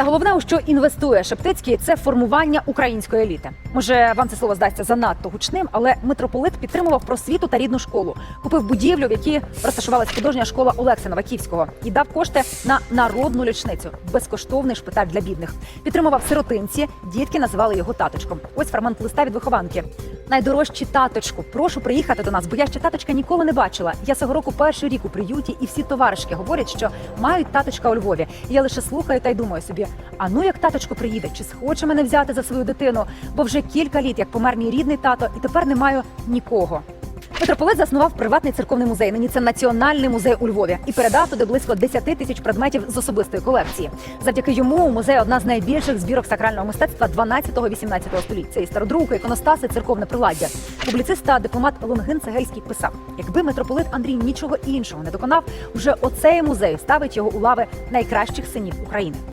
Та головне, у що інвестує Шептицький, це формування української еліти. Може, вам це слово здасться занадто гучним, але митрополит підтримував просвіту та рідну школу, купив будівлю, в якій розташувалась художня школа Олекса Новаківського, і дав кошти на народну лічницю, безкоштовний шпиталь для бідних. Підтримував сиротинці. Дітки називали його таточком. Ось фрагмент листа від вихованки. Найдорожчі таточку, прошу приїхати до нас, бо я ще таточка ніколи не бачила. Я цього року перший рік у приюті, і всі товаришки говорять, що мають таточка у Львові. І я лише слухаю та й думаю собі: а ну як таточко приїде, чи схоче мене взяти за свою дитину? Бо вже кілька літ, як помер мій рідний тато, і тепер не маю нікого. Митрополит заснував приватний церковний музей. Нині це національний музей у Львові і передав туди близько 10 тисяч предметів з особистої колекції. Завдяки йому у музеї одна з найбільших збірок сакрального мистецтва 12-18 століть. Це істородруки, іконостаси, церковне приладдя. Публіцист та дипломат Лонгин Цегельський писав: якби митрополит Андрій нічого іншого не доконав, вже оцей музей ставить його у лави найкращих синів України.